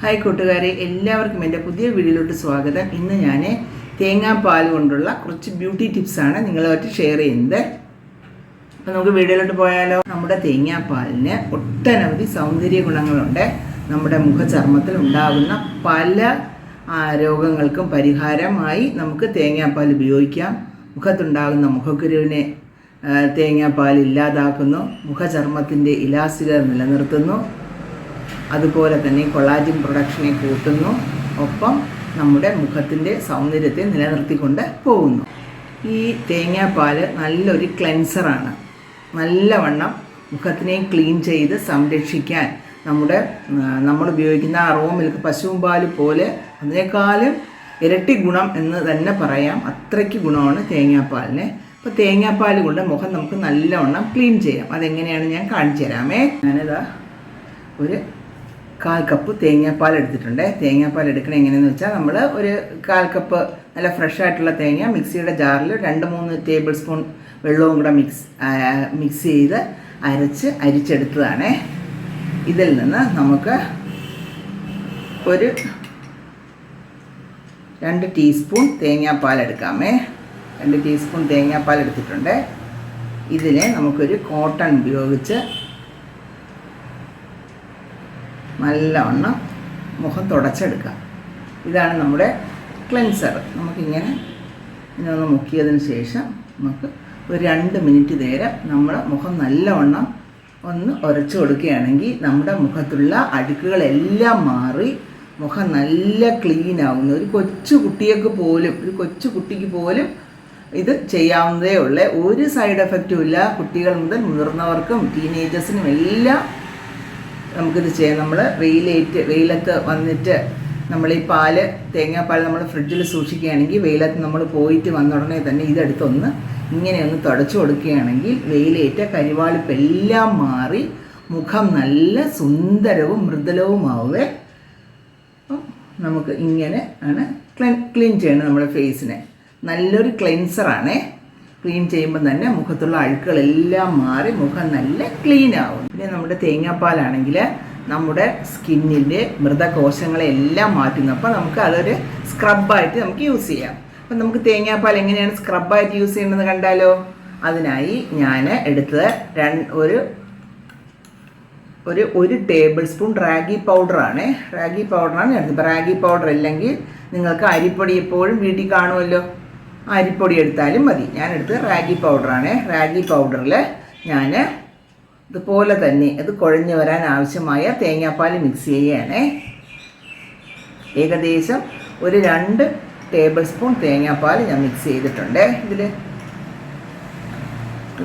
Hi കൂട്ടുകാരെ. എല്ലാവർക്കും എന്റെ പുതിയ വീഡിയോയിലോട്ട് സ്വാഗതം. ഇന്ന് ഞാൻ തേങ്ങാപ്പാൽ കൊണ്ടുള്ള കുറച്ച് ബ്യൂട്ടി ടിപ്സാണ് നിങ്ങളുമായിട്ട് ഷെയർ ചെയ്യുന്നത്. അപ്പോൾ നമുക്ക് വീഡിയോയിലോട്ട് പോയാലോ? നമ്മുടെ തേങ്ങാപ്പാലിന് ഒട്ടനവധി സൗന്ദര്യ ഗുണങ്ങളുണ്ട്. നമ്മുടെ മുഖചർമ്മത്തിൽ ഉണ്ടാകുന്ന പല രോഗങ്ങൾക്കും പരിഹാരമായി നമുക്ക് തേങ്ങാപ്പാൽ ഉപയോഗിക്കാം. മുഖത്തുണ്ടാകുന്ന മുഖക്കുരുവിനെ തേങ്ങാപ്പാൽ ഇല്ലാതാക്കുന്നു. മുഖചർമ്മത്തിന്റെ ഇലാസ്തികത നിലനിർത്തുന്നു. അതുപോലെ തന്നെ കൊളാജിൻ പ്രൊഡക്ഷനെ കൂട്ടുന്നു. ഒപ്പം നമ്മുടെ മുഖത്തിന്റെ സൗന്ദര്യത്തെ നിലനിർത്തിക്കൊണ്ട് പോകുന്നു. ഈ തേങ്ങാപ്പാൽ നല്ലൊരു ക്ലെൻസറാണ്. നല്ലവണ്ണം മുഖത്തിനെ ക്ലീൻ ചെയ്ത് സംരക്ഷിക്കാൻ നമ്മുടെ നമ്മൾ ഉപയോഗിക്കുന്ന റോ മിൽക്ക് പശുവും പാൽ പോലെ അതിനേക്കാളും ഇരട്ടി ഗുണം എന്ന് തന്നെ പറയാം. അത്രയ്ക്ക് ഗുണമാണ് തേങ്ങാപ്പാലിന്. അപ്പോൾ തേങ്ങാപ്പാൽ കൊണ്ട് മുഖം നമുക്ക് നല്ലവണ്ണം ക്ലീൻ ചെയ്യാം. അതെങ്ങനെയാണ് ഞാൻ കാണിച്ചു തരാമേ ഞാനിതാ ഒരു കാൽ കപ്പ് തേങ്ങാപ്പാൽ എടുത്തിട്ടുണ്ട്. തേങ്ങാപ്പാൽ എടുക്കണ എങ്ങനെയെന്ന് വെച്ചാൽ നമ്മൾ ഒരു കാൽ കപ്പ് നല്ല ഫ്രഷ് ആയിട്ടുള്ള തേങ്ങ മിക്സിയുടെ ജാറിൽ രണ്ട് മൂന്ന് ടേബിൾ സ്പൂൺ വെള്ളവും കൂടെ മിക്സ് മിക്സ് ചെയ്ത് അരച്ച് അരിച്ചെടുത്തതാണ്. ഇതിൽ നിന്ന് നമുക്ക് ഒരു രണ്ട് ടീസ്പൂൺ തേങ്ങാപ്പാൽ എടുക്കാമേ. രണ്ട് ടീസ്പൂൺ തേങ്ങാപ്പാൽ എടുത്തിട്ടുണ്ട്. ഇതിനെ നമുക്കൊരു കോട്ടൺ ഉപയോഗിച്ച് നല്ലവണ്ണം മുഖം തുടച്ചെടുക്കുക. ഇതാണ് നമ്മുടെ ക്ലെൻസർ. നമുക്കിങ്ങനെ ഇങ്ങനെ മുക്കിയതിന് ശേഷം നമുക്ക് ഒരു രണ്ട് മിനിറ്റ് നേരം നമ്മുടെ മുഖം നല്ലവണ്ണം ഒന്ന് ഉരച്ചു കൊടുക്കുകയാണെങ്കിൽ നമ്മുടെ മുഖത്തുള്ള അഴുക്കുകളെല്ലാം മാറി മുഖം നല്ല ക്ലീൻ ആവുന്നു. ഒരു കൊച്ചു കുട്ടിയൊക്കെ പോലും ഒരു കൊച്ചു കുട്ടിക്ക് പോലും ഇത് ചെയ്യാവുന്നതേ ഉള്ളൂ. ഒരു സൈഡ് എഫക്റ്റും ഇല്ല. കുട്ടികൾ മുതൽ മുതിർന്നവർക്കും ടീനേജേഴ്സിനും എല്ലാം നമുക്കിത് ചെയ്യാം. നമ്മൾ വെയിലേറ്റ് വെയിലത്ത് വന്നിട്ട് നമ്മൾ ഈ പാൽ തേങ്ങാപ്പാൽ നമ്മൾ ഫ്രിഡ്ജിൽ സൂക്ഷിക്കുകയാണെങ്കിൽ വെയിലത്ത് നമ്മൾ പോയിട്ട് വന്ന ഉടനെ തന്നെ ഇതെടുത്തൊന്ന് ഇങ്ങനെ ഒന്ന് തുടച്ചു കൊടുക്കുകയാണെങ്കിൽ വെയിലേറ്റ കരിവാളിപ്പെല്ലാം മാറി മുഖം നല്ല സുന്ദരവും മൃദുലവുമാവേ നമുക്ക് ഇങ്ങനെ ആണ് ക്ലീൻ ക്ലീൻ ചെയ്യണം നമ്മുടെ ഫേസിനെ. നല്ലൊരു ക്ലെൻസറാണേ. ക്ലീൻ ചെയ്യുമ്പോൾ തന്നെ മുഖത്തുള്ള അഴുക്കുകളെല്ലാം മാറി മുഖം നല്ല ക്ലീൻ ആവും. പിന്നെ നമ്മുടെ തേങ്ങാപ്പാലാണെങ്കിൽ നമ്മുടെ സ്കിന്നിന്റെ മൃതകോശങ്ങളെ എല്ലാം മാറ്റുന്നു അപ്പോൾ നമുക്ക് അതൊരു സ്ക്രബായിട്ട് നമുക്ക് യൂസ് ചെയ്യാം. അപ്പം നമുക്ക് തേങ്ങാപ്പാൽ എങ്ങനെയാണ് സ്ക്രബായിട്ട് യൂസ് ചെയ്യുന്നത് കണ്ടാലോ? അതിനായി ഞാൻ എടുത്തത് രണ്ട് ഒരു ഒരു ഒരു ടേബിൾ സ്പൂൺ റാഗി പൗഡറാണ്. റാഗി പൗഡറാണ് എടുത്തത്. റാഗി പൗഡർ ഇല്ലെങ്കിൽ നിങ്ങൾക്ക് അരിപ്പൊടി എപ്പോഴും വീട്ടിൽ കാണുമല്ലോ. അരിപ്പൊടി എടുത്താലും മതി. ഞാൻ എടുത്തത് റാഗി പൗഡറാണ്. റാഗി പൗഡറിൽ ഞാൻ ഇതുപോലെ തന്നെ ഇത് കുഴഞ്ഞു വരാൻ ആവശ്യമായ തേങ്ങാപ്പാൽ മിക്സ് ചെയ്യുകയാണേ. ഏകദേശം ഒരു രണ്ട് ടേബിൾ സ്പൂൺ തേങ്ങാപ്പാൽ ഞാൻ മിക്സ് ചെയ്തിട്ടുണ്ട്. ഇതിൽ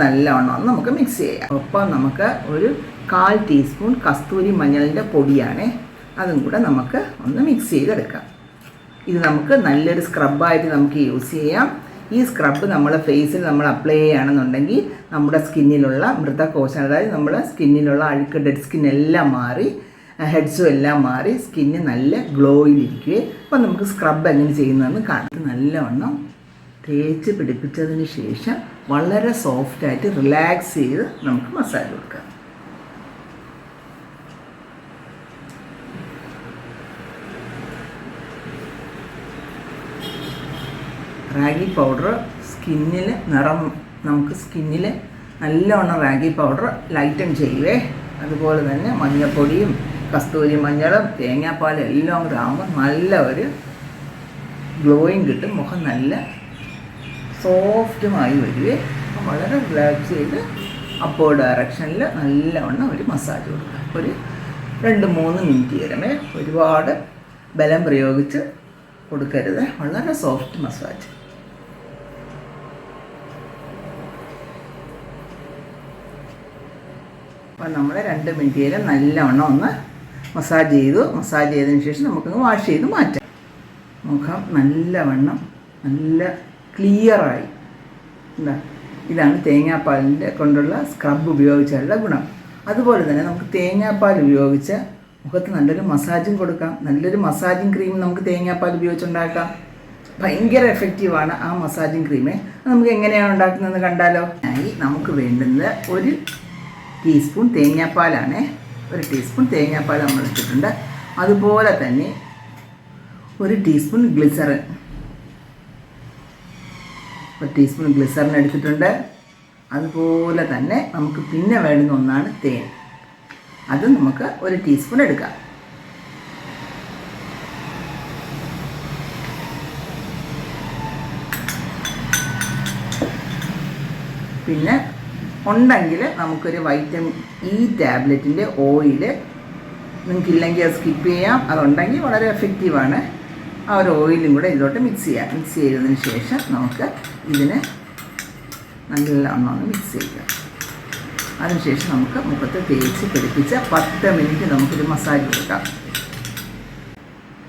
നല്ലവണ്ണം നമുക്ക് മിക്സ് ചെയ്യാം. ഒപ്പം നമുക്ക് ഒരു കാൽ ടീസ്പൂൺ കസ്തൂരി മഞ്ഞളിന്റെ പൊടിയാണ്. അതും കൂടെ നമുക്ക് ഒന്ന് മിക്സ് ചെയ്തെടുക്കാം. ഇത് നമുക്ക് നല്ലൊരു സ്ക്രബായിട്ട് നമുക്ക് യൂസ് ചെയ്യാം. ഈ സ്ക്രബ് നമ്മൾ ഫേസിൽ നമ്മൾ അപ്ലൈ ചെയ്യുകയാണെന്നുണ്ടെങ്കിൽ നമ്മുടെ സ്കിന്നിലുള്ള മൃതകോശം അതായത് നമ്മുടെ സ്കിന്നിലുള്ള അഴുക്ക് ഡെഡ് സ്കിൻ എല്ലാം മാറി ഹെഡ്സും എല്ലാം മാറി സ്കിന്ന് നല്ല ഗ്ലോയിലിരിക്കുകയും അപ്പം നമുക്ക് സ്ക്രബ് എങ്ങനെ ചെയ്യുന്നതെന്ന് കാണാം. നല്ലവണ്ണം തേച്ച് പിടിപ്പിച്ചതിന് ശേഷം വളരെ സോഫ്റ്റായിട്ട് റിലാക്സ് ചെയ്ത് നമുക്ക് മസാജ് കൊടുക്കാം. റാഗി പൗഡർ സ്കിന്നിൽ നിറം നമുക്ക് സ്കിന്നിൽ നല്ലവണ്ണം റാഗി പൗഡർ ലൈറ്റൻ ചെയ്യുവേ അതുപോലെ തന്നെ മഞ്ഞപ്പൊടിയും കസ്തൂരി മഞ്ഞളും തേങ്ങാപ്പാലും എല്ലാം കൂടെ ആകുമ്പോൾ നല്ല ഒരു ഗ്ലോയിങ് കിട്ടും. മുഖം നല്ല സോഫ്റ്റുമായി വരുവേ വളരെ റിലാക്സ് ചെയ്ത് അപ്പോ ഡയറക്ഷനിൽ നല്ലവണ്ണം ഒരു മസാജ് കൊടുക്കുക ഒരു രണ്ട് മൂന്ന് മിനിറ്റ് തരമേ ഒരുപാട് ബലം പ്രയോഗിച്ച് കൊടുക്കരുത്. വളരെ സോഫ്റ്റ് മസാജ് അപ്പം നമ്മൾ രണ്ട് മിനിറ്റ് നേരം നല്ലവണ്ണം ഒന്ന് മസാജ് ചെയ്തു. മസാജ് ചെയ്തതിന് ശേഷം നമുക്കൊന്ന് വാഷ് ചെയ്ത് മാറ്റാം. മുഖം നല്ലവണ്ണം നല്ല ക്ലിയറായി. എന്താ ഇതാണ് തേങ്ങാപ്പാലിന്റെ കൊണ്ടുള്ള സ്ക്രബ് ഉപയോഗിച്ചുള്ള ഗുണം. അതുപോലെ തന്നെ നമുക്ക് തേങ്ങാപ്പാൽ ഉപയോഗിച്ച് മുഖത്ത് നല്ലൊരു മസാജും കൊടുക്കാം. നല്ലൊരു മസാജിങ് ക്രീം നമുക്ക് തേങ്ങാപ്പാൽ ഉപയോഗിച്ചുണ്ടാക്കാം. ഭയങ്കര എഫക്റ്റീവാണ് ആ മസാജിങ് ക്രീമേ നമുക്ക് എങ്ങനെയാണ് ഉണ്ടാക്കുന്നതെന്ന് കണ്ടാലോ? ആയി നമുക്ക് വേണ്ടുന്നത് ഒരു ടീസ്പൂൺ തേങ്ങാപ്പാലാണ്. ഒരു ടീസ്പൂൺ തേങ്ങാപ്പാൽ നമ്മൾ ഇട്ടിട്ടുണ്ട്. അതുപോലെ തന്നെ ഒരു ടീസ്പൂൺ ഗ്ലിസറിൻ ഒരു ടീസ്പൂൺ ഗ്ലിസറിൻ എടുത്തിട്ടുണ്ട്. അതുപോലെ തന്നെ നമുക്ക് പിന്നെ വേണ്ടുന്ന ഒന്നാണ് തേൻ. അത് നമുക്ക് ഒരു ടീസ്പൂൺ എടുക്കാം. പിന്നെ ഉണ്ടെങ്കിൽ നമുക്കൊരു വൈറ്റമിൻ ഇ ടാബ്ലറ്റിന്റെ ഓയിൽ നിങ്ങൾക്കില്ലെങ്കിൽ അത് സ്കിപ്പ് ചെയ്യാം. അതുണ്ടെങ്കിൽ വളരെ എഫക്റ്റീവാണ് ആ ഒരു ഓയിലും കൂടെ ഇതിലോട്ട് മിക്സ് ചെയ്യാം. മിക്സ് ചെയ്തതിന് ശേഷം നമുക്ക് ഇതിനെ നല്ലവണ്ണം ഒന്ന് മിക്സ് ചെയ്യുക അതിനുശേഷം നമുക്ക് മുഖത്ത് തേച്ച് പിടിപ്പിച്ച് പത്ത് മിനിറ്റ് നമുക്കൊരു മസാജ് കൊടുക്കാം.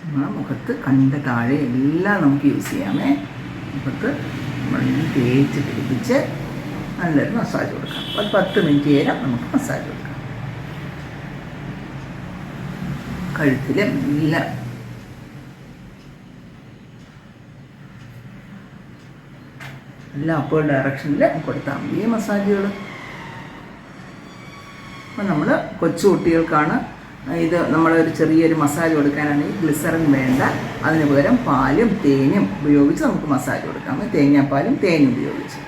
നമ്മളെ മുഖത്ത് കണ്ട താഴെ എല്ലാം നമുക്ക് യൂസ് ചെയ്യാമേ മുഖത്ത് നമ്മൾ തേച്ച് പിടിപ്പിച്ച് നല്ലൊരു മസാജ് കൊടുക്കാം. ഒരു പത്ത് മിനിറ്റ് നേരം നമുക്ക് മസാജ് കൊടുക്കാം. കഴുത്തിൽ നല്ല എല്ലാ അപ്പോൾ ഡയറക്ഷനിൽ കൊടുത്താൽ മതി. ഈ മസാജുകൾ അപ്പോൾ നമ്മൾ കൊച്ചു കുട്ടികൾക്കാണ് ഇത് നമ്മളൊരു ചെറിയൊരു മസാജ് കൊടുക്കാനാണെങ്കിൽ ഗ്ലിസറിൻ വേണ്ട. അതിന് പകരം പാലും തേനും ഉപയോഗിച്ച് നമുക്ക് മസാജ് കൊടുക്കാം. തേങ്ങാപ്പാലും തേനും ഉപയോഗിച്ച്.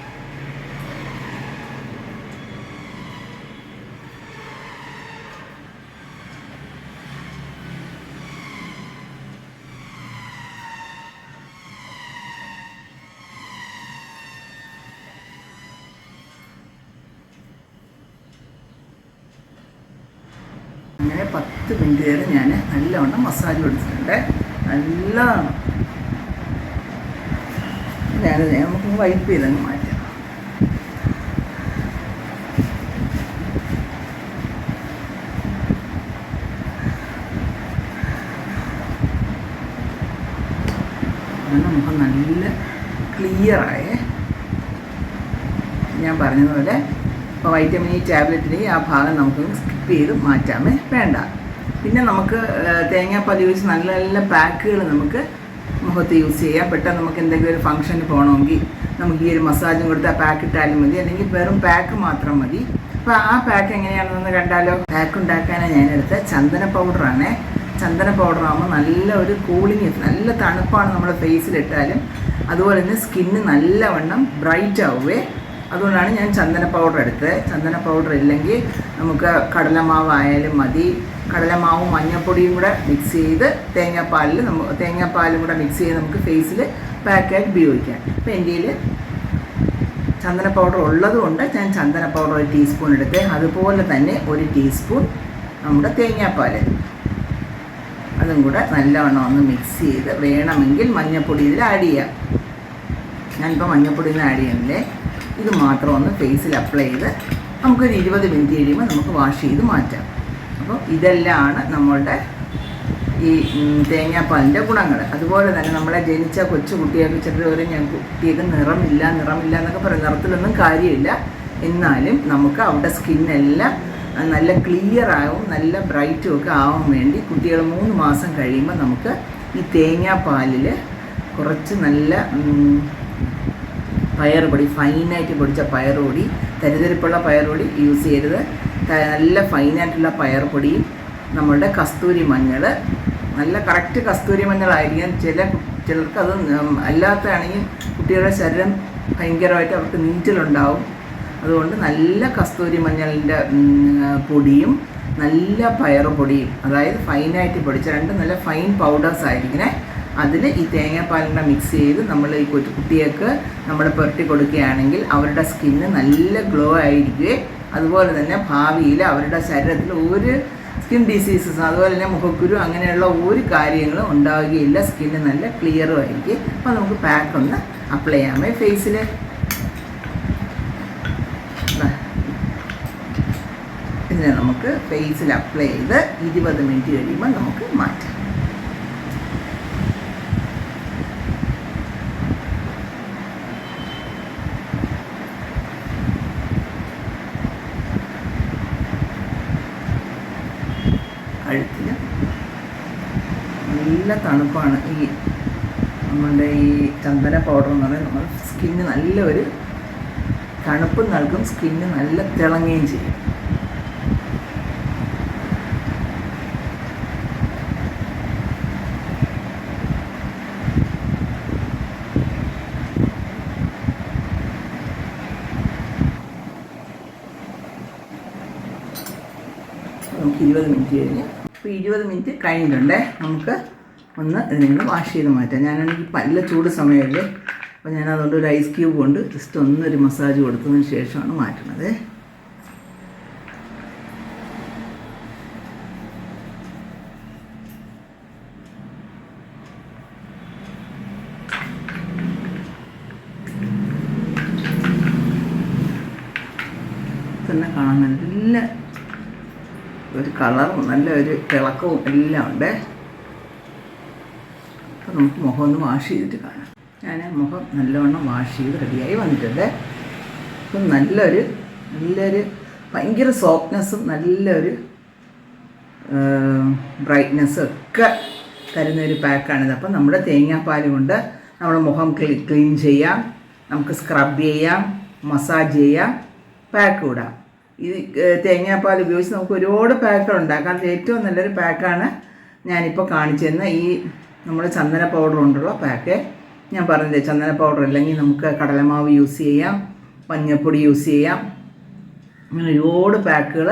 അങ്ങനെ പത്ത് മിനിറ്റ് നേരം ഞാൻ നല്ലവണ്ണം മസാജ് കൊടുത്തിട്ടുണ്ട്. നല്ലതാണ് ഞാൻ നമുക്ക് വൈപ്പ് ചെയ്തങ്ങ് മാറ്റാം. മുഖം നല്ല ക്ലിയറായേ ഞാൻ പറഞ്ഞതുപോലെ ഇപ്പോൾ വൈറ്റമിൻ ഇ ടാബ്ലറ്റിന്റെ ആ ഭാഗം നമുക്ക് സ്കിപ്പ് ചെയ്ത് മാറ്റാമേ. വേണ്ട. പിന്നെ നമുക്ക് തേങ്ങാപ്പാൽ യൂസ് നല്ല നല്ല പാക്കുകൾ നമുക്ക് മുഖത്ത് യൂസ് ചെയ്യാം. പെട്ടെന്ന് നമുക്ക് എന്തെങ്കിലും ഒരു ഫംഗ്ഷന് പോകണമെങ്കിൽ നമുക്ക് ഈ ഒരു മസാജും കൊടുത്ത് ആ പാക്ക് ഇട്ടാലും മതി. അല്ലെങ്കിൽ വെറും പാക്ക് മാത്രം മതി. അപ്പോൾ ആ പാക്ക് എങ്ങനെയാണെന്ന് കണ്ടാലോ? പാക്ക് ഉണ്ടാക്കാനാണ് ഞാൻ എടുത്ത ചന്ദന പൗഡറാണ്. ചന്ദന പൗഡർ ആകുമ്പോൾ നല്ല ഒരു കൂളിങ് നല്ല തണുപ്പാണ് നമ്മുടെ ഫേസിലിട്ടാലും അതുപോലെ തന്നെ സ്കിന്ന് നല്ലവണ്ണം ബ്രൈറ്റ് ആവുകയെ അതുകൊണ്ടാണ് ഞാൻ ചന്ദന പൗഡർ എടുത്തത്. ചന്ദന പൗഡർ ഇല്ലെങ്കിൽ നമുക്ക് കടലമാവ് ആയാലും മതി. കടലമാവും മഞ്ഞൾപ്പൊടിയും കൂടെ മിക്സ് ചെയ്ത് തേങ്ങാപ്പാലിൽ നമുക്ക് തേങ്ങാപ്പാലും കൂടെ മിക്സ് ചെയ്ത് നമുക്ക് ഫേസിൽ പാക്കായിട്ട് ഉപയോഗിക്കാം. അപ്പോൾ എന്റെ കയ്യിൽ ചന്ദന പൗഡർ ഉള്ളതുകൊണ്ട് ഞാൻ ചന്ദന പൗഡർ ഒരു ടീസ്പൂൺ എടുത്ത് അതുപോലെ തന്നെ ഒരു ടീസ്പൂൺ നമ്മുടെ തേങ്ങാപ്പാൽ അതും കൂടെ നല്ലവണ്ണം ഒന്ന് മിക്സ് ചെയ്ത് വേണമെങ്കിൽ മഞ്ഞൾപ്പൊടി ഇതിൽ ആഡ് ചെയ്യാം. ഞാനിപ്പോൾ മഞ്ഞൾപ്പൊടി ഒന്നും ആഡ് ചെയ്യുന്നില്ലേ? ഇത് മാത്രം ഒന്ന് ഫേസിൽ അപ്ലൈ ചെയ്ത് നമുക്കൊരു ഇരുപത് മിനിറ്റ് കഴിയുമ്പോൾ നമുക്ക് വാഷ് ചെയ്ത് മാറ്റാം. അപ്പോൾ ഇതെല്ലാമാണ് നമ്മളുടെ ഈ തേങ്ങാപ്പാലിന്റെ ഗുണങ്ങൾ. അതുപോലെ തന്നെ നമ്മളെ ജനിച്ച കൊച്ചു കുട്ടിയൊക്കെ ചിലർ വരെ ഞാൻ കുട്ടിയൊക്കെ നിറമില്ല നിറമില്ല എന്നൊക്കെ പറയും നിറത്തിലൊന്നും കാര്യമില്ല. എന്നാലും നമുക്ക് അവിടെ സ്കിന്നെല്ലാം നല്ല ക്ലിയർ ആവും നല്ല ബ്രൈറ്റും ഒക്കെ ആവാൻ വേണ്ടി കുട്ടികൾ മൂന്ന് മാസം കഴിയുമ്പോൾ നമുക്ക് ഈ തേങ്ങാപ്പാലിൽ കുറച്ച് നല്ല പയറുപൊടി ഫൈനായിട്ട് പൊടിച്ച പയറുപൊടി തരിതരിപ്പുള്ള പയറുപൊടി യൂസ് ചെയ്യരുത്. നല്ല ഫൈനായിട്ടുള്ള പയറുപൊടിയും നമ്മളുടെ കസ്തൂരി മഞ്ഞൾ നല്ല കറക്റ്റ് കസ്തൂരി മഞ്ഞളായിരിക്കും. ചില ചിലർക്ക് അത് അല്ലാത്തതാണെങ്കിൽ കുട്ടികളുടെ ശരീരം ഭയങ്കരമായിട്ട് അവർക്ക് നീറ്റലുണ്ടാവും. അതുകൊണ്ട് നല്ല കസ്തൂരി മഞ്ഞളിന്റെ പൊടിയും നല്ല പയറുപൊടിയും അതായത് ഫൈനായിട്ട് പൊടിച്ച രണ്ട് നല്ല ഫൈൻ പൗഡേഴ്സ് ആയിരിക്കണേ അതിൽ ഈ തേങ്ങാപ്പാലിനെ മിക്സ് ചെയ്ത് നമ്മൾ ഈ കുട്ടികൾക്ക് നമ്മൾ പുരട്ടി കൊടുക്കുകയാണെങ്കിൽ അവരുടെ സ്കിന്ന് നല്ല ഗ്ലോ ആയിരിക്കുകയും അതുപോലെ തന്നെ ഭാവിയിൽ അവരുടെ ശരീരത്തിൽ ഒരു സ്കിൻ ഡിസീസസ് അതുപോലെ തന്നെ മുഖക്കുരു അങ്ങനെയുള്ള ഒരു കാര്യങ്ങളും ഉണ്ടാവുകയില്ല. സ്കിന്ന് നല്ല ക്ലിയറും ആയിരിക്കും. അപ്പോൾ നമുക്ക് പാക്ക് ഒന്ന് അപ്ലൈ ചെയ്യാമേ ഫേസിൽ ഇതിനെ നമുക്ക് ഫേസിൽ അപ്ലൈ ചെയ്ത് ഇരുപത് മിനിറ്റ് കഴിയുമ്പോൾ നമുക്ക് മാറ്റാം. നല്ല തണുപ്പാണ്. ഈ നമ്മളുടെ ഈ ചന്ദന പൗഡർ എന്ന് പറയുന്നത് നമ്മൾ സ്കിന്ന് നല്ല ഒരു തണുപ്പ് നൽകും സ്കിന്ന് നല്ല തിളങ്ങുകയും ചെയ്യും. നമുക്ക് ഇരുപത് മിനിറ്റ് കഴിഞ്ഞു അപ്പോൾ ഇരുപത് മിനിറ്റ് കഴിഞ്ഞിട്ടുണ്ടേ? നമുക്ക് ഒന്ന് ഇതിനെ വാഷ് ചെയ്ത് മാറ്റാം ഞാനാണെങ്കിൽ നല്ല ചൂട് സമയമല്ലേ അപ്പോൾ ഞാൻ അതുകൊണ്ട് ഒരു ഐസ് ക്യൂബ് കൊണ്ട് ജസ്റ്റ് ഒന്നൊരു മസാജ് കൊടുത്തതിന് ശേഷമാണ് മാറ്റണത് തന്നെ കാണാൻ നല്ല ഒരു കളറും നല്ല ഒരു തിളക്കവും എല്ലാം ഉണ്ട്. നമുക്ക് മുഖം ഒന്ന് വാഷ് ചെയ്തിട്ട് കാണാം. ഞാൻ മുഖം നല്ലവണ്ണം വാഷ് ചെയ്ത് റെഡിയായി വന്നിട്ടുണ്ട്. അപ്പം നല്ലൊരു നല്ലൊരു ഭയങ്കര സോഫ്റ്റ്നെസ്സും നല്ലൊരു ബ്രൈറ്റ്നെസ്സും ഒക്കെ തരുന്ന ഒരു പാക്കാണിത്. അപ്പം നമ്മുടെ തേങ്ങാപ്പാൽ കൊണ്ട് നമ്മുടെ മുഖം ക്ലീ ക്ലീൻ ചെയ്യാം. നമുക്ക് സ്ക്രബ് ചെയ്യാം മസാജ് ചെയ്യാം പാക്ക് ഇടാം ഈ തേങ്ങാപ്പാൽ ഉപയോഗിച്ച് നമുക്ക് ഒരുപാട് പാക്കുകൾ ഉണ്ടാക്കാം അതിൽ ഏറ്റവും നല്ലൊരു പാക്കാണ് ഞാനിപ്പോൾ കാണിച്ചു തന്ന ഈ നമ്മുടെ ചന്ദന പൗഡർ കൊണ്ടുള്ള പാക്ക് ഞാൻ പറഞ്ഞില്ലേ ചന്ദന പൗഡർ അല്ലെങ്കിൽ നമുക്ക് കടലമാവ് യൂസ് ചെയ്യാം മഞ്ഞൾപ്പൊടി യൂസ് ചെയ്യാം. അങ്ങനെ ഒരുപാട് പാക്കുകൾ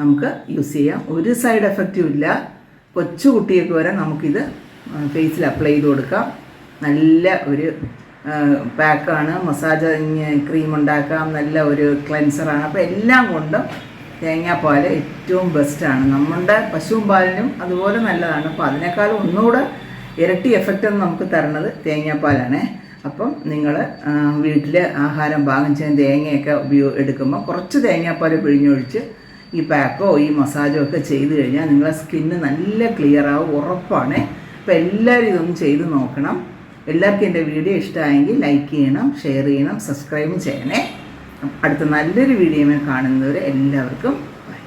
നമുക്ക് യൂസ് ചെയ്യാം. ഒരു സൈഡ് എഫക്റ്റും ഇല്ല. കൊച്ചു കുട്ടിയൊക്കെ വരെ നമുക്കിത് ഫേസിൽ അപ്ലൈ ചെയ്ത് കൊടുക്കാം. നല്ല ഒരു പാക്കാണ് മസാജ് ക്രീം ഉണ്ടാക്കാം. നല്ല ഒരു ക്ലെൻസറാണ് അപ്പോൾ എല്ലാം കൊണ്ടും തേങ്ങാപ്പാൽ ഏറ്റവും ബെസ്റ്റാണ് നമ്മുടെ പശുവും പാലിനും അതുപോലെ നല്ലതാണ്. അപ്പോൾ അതിനേക്കാളും ഒന്നുകൂടെ ഇരട്ടി എഫക്റ്റ് നമുക്ക് തരണത് തേങ്ങാപ്പാലാണ്. അപ്പം നിങ്ങൾ വീട്ടിൽ ആഹാരം പാകം ചെയ്യാൻ തേങ്ങയൊക്കെ ഉപയോഗ എടുക്കുമ്പോൾ കുറച്ച് തേങ്ങാപ്പാൽ പിഴിഞ്ഞൊഴിച്ച് ഈ പാക്കോ ഈ മസാജോ ഒക്കെ ചെയ്ത് കഴിഞ്ഞാൽ നിങ്ങളെ സ്കിന്ന് നല്ല ക്ലിയർ ആവും ഉറപ്പാണ്. അപ്പോൾ എല്ലാവരും ഇതൊന്നും ചെയ്ത് നോക്കണം. എല്ലാവർക്കും എന്റെ വീഡിയോ ഇഷ്ടമായെങ്കിൽ ലൈക്ക് ചെയ്യണം ഷെയർ ചെയ്യണം സബ്സ്ക്രൈബ് ചെയ്യണേ. അടുത്ത നല്ലൊരു വീഡിയോയിൽ കാണുന്നവരെ എല്ലാവർക്കും ബൈ